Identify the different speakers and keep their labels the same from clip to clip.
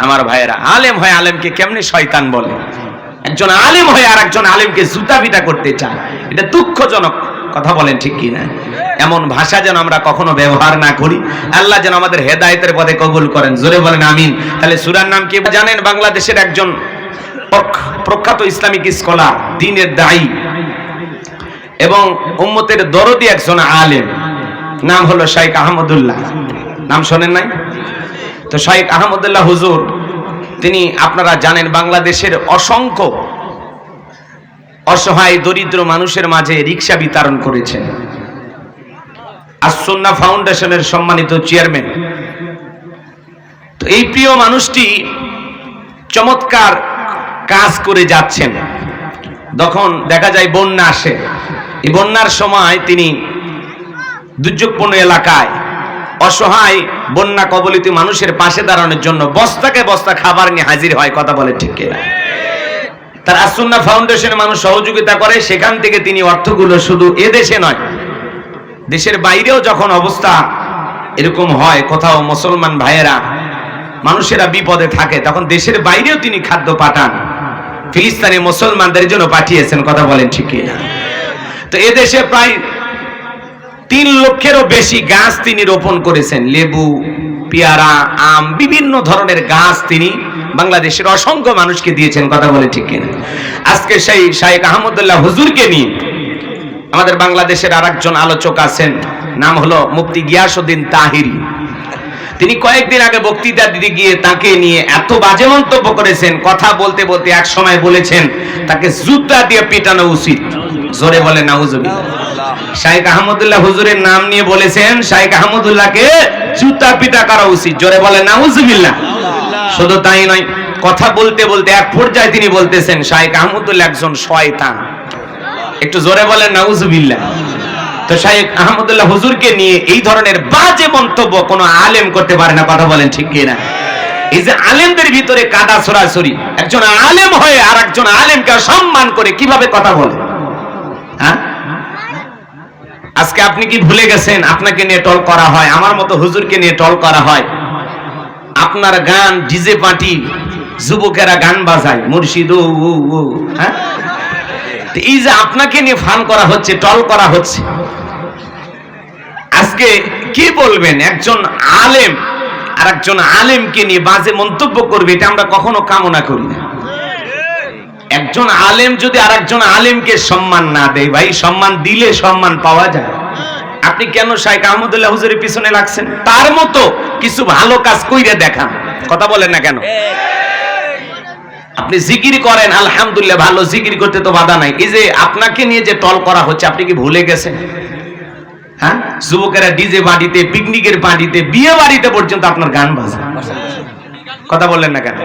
Speaker 1: আমার ভাইয়েরা, আলেম হয় আলেমকে কেমনে শয়তান বলে? একজন আলেম হয়ে আর একজন আলেমকে জুতা পিটা করতে চায়। এটা দুঃখজনক, কথা বলেন ঠিক কি না এমন ভাষা যেন আমরা কখনো ব্যবহার না করি। আল্লাহ যেন আমাদের হেদায়েতের পথে কবুল করেন। জোরে বলেন, আমিন। তাহলে সুরার নাম কি জানেন? বাংলাদেশের একজন প্রখ- প্রখ্যাত ইসলামিক স্কলার, দিনের দায়ী, এবং উম্মতের দরদি একজন আলেম। নাম হলো শাইখ আহমদুল্লাহ। নাম শোনেন নাই? তো শাইখ আহমদুল্লাহ হুজুর, তিনি আপনারা জানেন বাংলাদেশের অসংখ্য অসহায় দরিদ্র মানুষের মাঝে রিক্সা বিতরণ করেছেন। আসন্না ফাউন্ডেশনের সম্মানিত চেয়ারম্যান। তো এই প্রিয় মানুষটি চমৎকার কাজ করে যাচ্ছেন। তখন দেখা যায় বন্যা আসে। এই বন্যার সময় তিনি দুর্যোগপূর্ণ এলাকায় অসহায় বন্যা কবলিত মানুষের পাশে দাঁড়ানোর জন্য বস্তাকে বস্তা খাবার নিয়ে হাজির হয়, কথা বলে ঠিক কিনা? তার আসুন্না ফাউন্ডেশনের মানুষ সহযোগিতা করে, সেখান থেকে তিনি অর্থগুলো শুধু এ দেশে নয়, দেশের বাইরেও যখন অবস্থা এরকম হয়, কোথাও মুসলমান ভাইয়েরা মানুষেরা বিপদে থাকে, তখন দেশের বাইরেও তিনি খাদ্য পাঠান। ফিলিস্তিনি মুসলমানদের জন্য পাঠিয়েছেন, কথা বলেন ঠিক কিনা? তো এদেশে প্রায় তিন লক্ষেরও বেশি গাছ তিনি রোপণ করেছেন। লেবু, পেয়ারা, আম, বিভিন্ন ধরনের গাছ তিনি বাংলাদেশের অসংখ্য মানুষকে দিয়েছেন, কথা বলে ঠিক কিনা। আজকে সেই শাহেক আহমদুল্লাহ হুজুরকে নিয়ে আমাদের বাংলাদেশের আর একজন আলোচক আছেন, নাম হলো মুফতি গিয়াসউদ্দিন তাহিরি। তিনি কয়েকদিন আগে বক্তৃতা দিতে গিয়ে তাকে নিয়ে এত বাজে মন্তব্য করেছেন, কথা বলতে বলতে এক সময় বলেছেন, তাকে জুতা দিয়ে পিটানো উচিত। জোরে বলে নাউজুবিল্লাহ। শাইখ আহমদুল্লাহ হুজুরের নাম নিয়ে বলেছেন শাইখ আহমদুল্লাহকে জুতা পিটা করা উচিত। জোরে বলে নাউজুবিল্লাহ। শুধু তাই নয় কথা বলতে বলতে এক পর্যায়ে তিনি বলতেছেন শাইখ আহমদুল্লাহ একজন শয়তান। একটু জোরে বলেন নাউজুবিল্লাহ। তো শাইখ আহমদুল্লাহ হুজুরকে নিয়ে এই ধরনের বাজে মন্তব্য কোনো আলেম করতে পারে না কথা বলেন ঠিক কিনা? এই যে আলেমদের ভিতরে কাদা ছড়াছড়ি একজন আলেম হয়ে আর একজন আলেমকে সম্মান করে কীভাবে কথা বলে? আজকে আপনি কি ভুলে গেছেন? আপনাকে নিয়ে টল করা হয়। আমার মতো হুজুরকে নিয়ে টল করা হয়। আপনার গান ডিজে পার্টি, যুবকেরা গান বাজায়। মুর্শিদ হ্যাঁ? এই যে আপনাকে নিয়ে ফান করা হচ্ছে, টল করা হচ্ছে। আজকে কি বলবেন? একজন আলেম আর একজন আলেমকে নিয়ে বাজে মন্তব্য করবে, এটা আমরা কখনো কামনা করি না। একজন আলেম যদি আর একজন আলেমকে সম্মান না দেয়, ভাই, সম্মান দিলে সম্মান পাওয়া যায়। আপনি কেন শাইখ আহমদুল্লাহ হুজুরের পিছনে লাগছেন? তার মতো কিছু ভালো কাজ কইরে দেখান। কথা বলেন না কেন? আপনি জিকির করেন, আলহামদুলিল্লাহ, ভালো জিকির করতে তো বাধা নাই। এই যে আপনাকে নিয়ে যে টল করা হচ্ছে, আপনি কি ভুলে গেছেন? হ্যাঁ? যুবকেরা ডিজে বাড়িতে পিকনিকের বাড়িতে, বিয়ে বাড়িতে পর্যন্ত আপনার গান বাজে। কথা বললেন না কেন?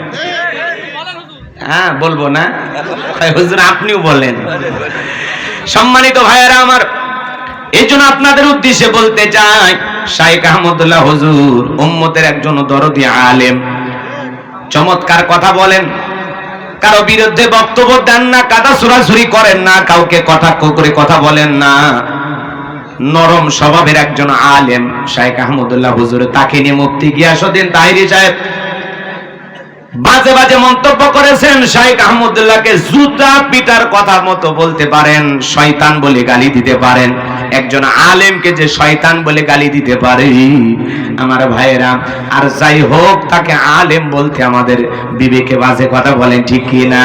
Speaker 1: হ্যাঁ বলব না। আপনিও বলেন। সম্মানিত ভাইয়েরা আমার এই জন্য আপনাদের উদ্দেশ্যে বলতে চাই, শাইখ আহমদুল্লাহ হুজুর, উম্মতের একজন দরদি আলেম। চমৎকার কথা বলেন। কারও বিরুদ্ধে বক্তব্য দেন না, কাদা সুরাসুরি করেন না, কাউকে কথা, করে কথা বলেন না। নরম স্বভাবের একজন আলেম, শাইখ আহমদুল্লাহ হুজুর, তাকে নিয়ে মুক্তি গিয়াসুদ্দিন তাহিরি সাহেব বাজে বাজে মন্তব্য করেছেন শাইখ আহমদুল্লাহকে জুতা পিটার কথার মতো বলতে পারেন, শয়তান বলে গালি দিতে পারেন। একজন আলেমকে যে শয়তান বলে গালি দিতে পারে, আমার ভাইয়েরা, আর যাই হোক, তাকে আলেম বলতে আমাদের বিবেকে বাজে কথা বলেন, ঠিক কি না?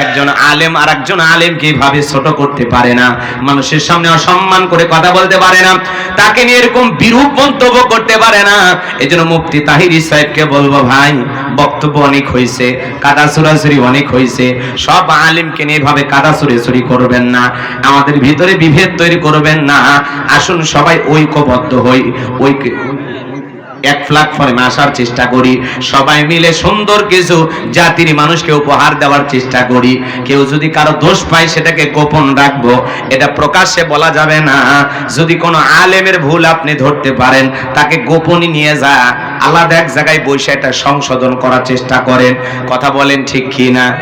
Speaker 1: একজন আলেম আর একজন আলেমকে এইভাবে ছোট করতে পারে না? মানুষের সামনে অসম্মান করে কথা বলতে পারে না। তাকে নিয়ে এরকম বিরূপ মন্তব্য করতে পারে না। এই জন্য মুফতি তাহিরি সাহেবকে বলব, ভাই, বক্তব্য অনেক হয়েছে, কাদা সুরাসুরি অনেক হয়েছে। সব আলিমকে নিয়ে এভাবে কাদা সুরাসুরি করবেন না। আমাদের ভিতরে বিভেদ তৈরি করবেন না। আসুন সবাই ঐক্যবদ্ধ হই। ঐক্য এক প্ল্যাটফর্মে আসার চেষ্টা করি। সবাই মিলে সুন্দর কিছু জাতির মানুষকে উপহার দেওয়ার চেষ্টা করি। কেউ যদি কারও দোষ পায়, সেটাকে গোপন রাখব। এটা প্রকাশ্যে বলা যাবে না। যদি কোনো আলেমের ভুল আপনি ধরতে পারেন, তাকে গোপনই নিয়ে যা। আলাদা এক জায়গায় বসে এটা সংশোধন করার চেষ্টা করেন। কথা বলেন ঠিক কি না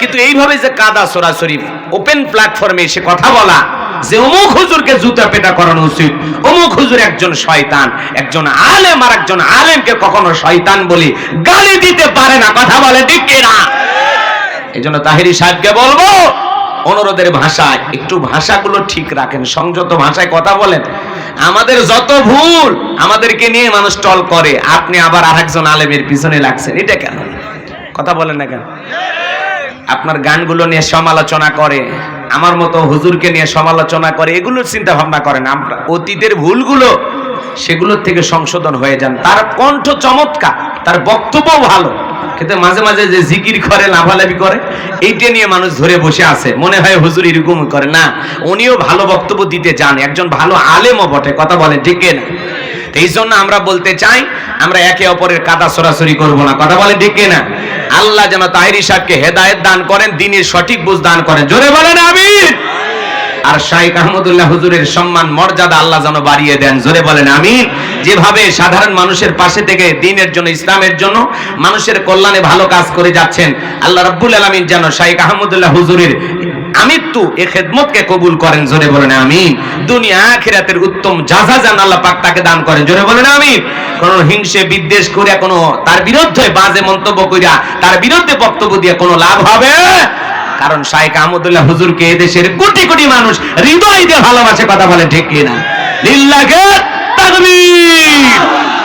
Speaker 1: কিন্তু এইভাবে যে কাদা সরাসরি ওপেন প্ল্যাটফর্মে এসে কথা বলা যে অমুক হুজুরকে জুতা পেটা করানো উচিত, অমুক হুজুর একজন শয়তান, একজন আলেম আর একজন আলেমকে কখনো শয়তান বলি গালি দিতে পারে না, কথা বলে, ঠিক না এই জন্য তাহিরি সাহেবকে বলব, অনুরোধের ভাষায়, একটু ভাষাগুলো ঠিক রাখেন, সংযত ভাষায় কথা বলেন। আমাদের যত ভুল আমাদেরকে নিয়ে মানুষ টল করে, আপনি আবার আরেকজন আলেমের পিছনে লাগছেন, এটা কেন? কথা বলেন না কেন? আপনার গানগুলো নিয়ে সমালোচনা করে। আমার মতো হুজুরকে নিয়ে সমালোচনা করে এগুলো চিন্তা ভাবনা করেন আমরা। অতীতের ভুলগুলো সেগুলোর থেকে সংশোধন হয়ে যান। তার কণ্ঠ চমৎকার, তার বক্তব্য ভালো। কিন্তু মাঝে মাঝে যে জিকির করে, লাভালাভি করে, এইটা নিয়ে মানুষ ধরে বসে আছে। মনে হয় হুজুর এরকম করে। না, উনিও ভালো বক্তব্য দিতে যান। একজন ভালো আলেমও বটে, কথা বলেন ঠিক না। এই জন্য আমরা বলতে চাই, আমরা একে অপরের কাদা সরাসরি করব না। কথা বলেন ঠিক না আল্লাহ যেন তাহিরি সাহেবকে হেদায়েত দান করেন, দিনের সঠিক বুঝ দান করেন। জোরে বলেন আমি আর শাইখ আহমদুল্লাহ হুজুরের সম্মান, মর্যাদা আল্লাহ যেন বাড়িয়ে দেন। জোরে বলেন আমি যেভাবে সাধারণ মানুষের পাশে থেকে দিনের জন্য, ইসলামের জন্য মানুষের কল্যাণে ভালো কাজ করে যাচ্ছেন, আল্লাহ রাব্বুল আলামিন যেন শাইখ আহমদুল্লাহ হুজুরের আমৃত্যু এ খেদমতকে কবুল করেন, জোরে বলেন আমিন। দুনিয়া আখিরাতের উত্তম যাজা জান আল্লাহ পাক তাকে দান করেন, জোরে বলেন আমিন। কোন হিংসে, বিদ্বেষ করে কোনো তার বিরুদ্ধে বাজে মন্তব্য কইরা তার বিরুদ্ধে বক্তব্য দিয়ে কোনো লাভ হবে? কারণ শাইখ আহমদুল্লাহ হুজুরকে এদেশের কোটি কোটি মানুষ হৃদয় দিয়ে ভালোবাসে, কথা বলে ঠিক কিনা? লিল্লাহে তাকবীর।